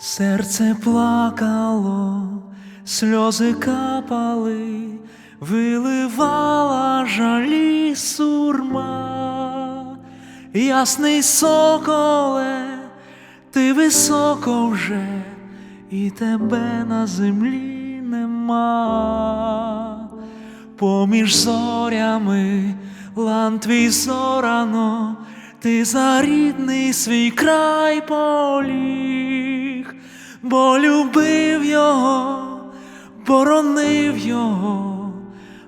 Серце плакало, сльози капали, виливала жалі сурма, ясний соколе, ти високо вже, і тебе на землі нема. Поміж зорями лан твій зорано, ти за рідний свій край поліг, бо любив його, боронив його,